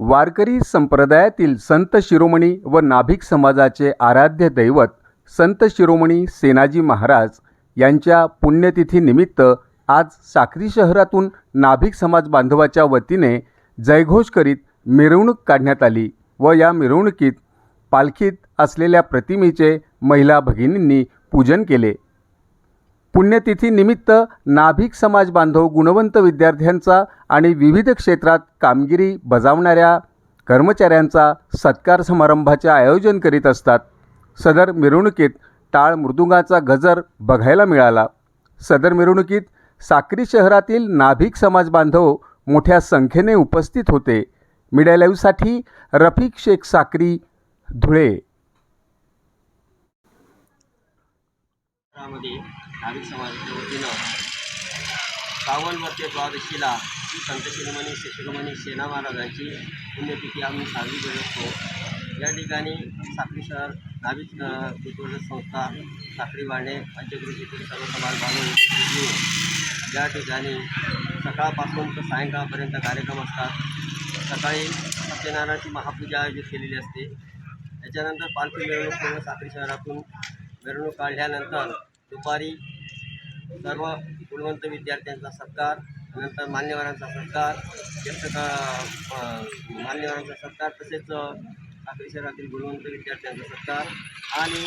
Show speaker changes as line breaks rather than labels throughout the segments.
वारकरी संप्रदायातील संत शिरोमणी व नाभिक समाजाचे आराध्य दैवत संत शिरोमणी सेनाजी महाराज यांच्या पुण्यतिथीनिमित्त आज साक्री शहरातून नाभिक समाज बांधवाच्या वतीने जयघोष करीत मिरवणूक काढण्यात आली व या मिरवणुकीत पालखीत असलेल्या प्रतिमेचे महिला भगिनींनी पूजन केले. पुण्यतिथीनिमित्त नाभिक समाज बांधव गुणवंत विद्यार्थ्यांचा आणि विविध क्षेत्रात कामगिरी बजावणाऱ्या कर्मचाऱ्यांचा सत्कार समारंभाचे आयोजन करीत असतात. सदर मिरवणुकीत टाळ मृदुंगाचा गजर बघायला मिळाला. सदर मिरवणुकीत साक्री शहरातील नाभिक समाज बांधव मोठ्या संख्येने उपस्थित होते. मीडिया लाईव्हसाठी रफिक शेख साक्री धुळे.
मध्ये समाजाच्या वतीनं श्रावण द्वादशीला श्री संत शिरोमणी शिरोमणी सेना महाराजांची पुण्यतिथी आम्ही साजरी करत असतो. या ठिकाणी साखरी शहर नाविक कुटुंब संस्था साखरी वाणे पंचकृषीतील सर्व समाज बांधून या ठिकाणी सकाळपासून तर सायंकाळपर्यंत कार्यक्रम असतात. सकाळी सत्यनारायणाची महापूजा आयोजित केलेली असते. त्याच्यानंतर पालखी मिरवणूक पूर्ण साखरी शहरातून मिरवणूक काढल्यानंतर दुपारी सर्व गुणवंत विद्यार्थ्यांचा सत्कार नंतर मान्यवरांचा सत्कार ज्येष्ठ मान्यवरांचा सत्कार तसेच अ, साखरी शहरातील गुणवंत विद्यार्थ्यांचा सत्कार आणि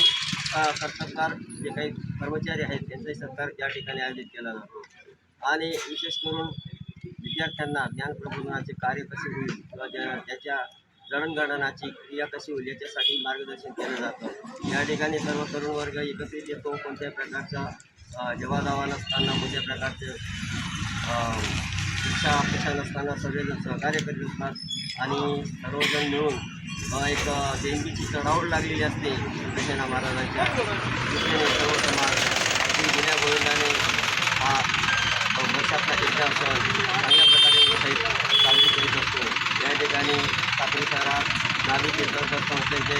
अ, कर्तबगार जे काही कर्मचारी आहेत त्यांचाही सत्कार या ठिकाणी आयोजित केला जातो. आणि विशेष करून विद्यार्थ्यांना ज्ञान प्रबोधनाचे कार्य कसे होईल किंवा त्याच्या जडणघडणाची क्रिया कशी होईल याच्यासाठी मार्गदर्शन केलं जातं. या ठिकाणी सर्व तरुण वर्ग एकत्रित येतो कोणत्याही प्रकारचा जेव्हा जेवादावा नसताना कोणत्याही प्रकारचे शिक्षा अपेक्षा नसताना सगळेजण सहकार्य करीत असतात. आणि सर्वजण मिळून एक अ, देणगीची चढावड लागलेली असते कृष्णा महाराजांच्या. सर्व समाज गेल्या गोविंदाने हा वर्षातला एकदा सण चांगल्या प्रकारे मोठे साजरी करीत असतो. या ठिकाणी साखरी शहरात नागरिक संस्थेचे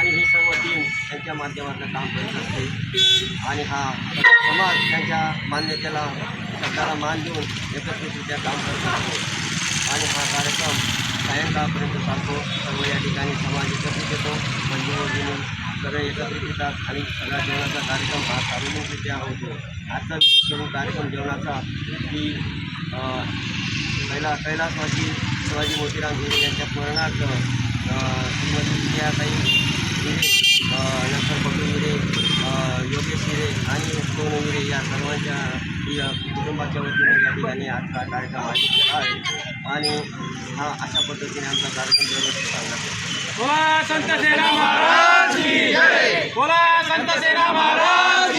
आणि ही सर्व टीम त्यांच्या माध्यमातून काम करत असते. आणि हा समाज त्यांच्या मान्यतेला सरकारला मान देऊन एकत्रितरित्या काम करत असतो. आणि हा कार्यक्रम सायंकाळपर्यंत चालतो. सर्व या ठिकाणी समाज एकत्रित येतो. बंधू सगळे एकत्रित येतात आणि सगळ्या जेवणाचा कार्यक्रम हा सार्वजनिकरित्या होतो. आजचा करून कार्यक्रम जेवणाचा की कैला पहिला कैलासवासी शिवाजी मोतीराम यांच्या स्मरणार्थ श्रीमती विजयाताई आणि सोनू हिरे या सर्वांच्या या कुटुंबाच्या वतीने या ठिकाणी आजचा कार्यक्रम आयोजित केला आहे. आणि हा अशा पद्धतीने आमचा कार्यक्रम दरवर्षी चालला. आहे
बोला संत सेना महाराज बोला संत सेना महाराज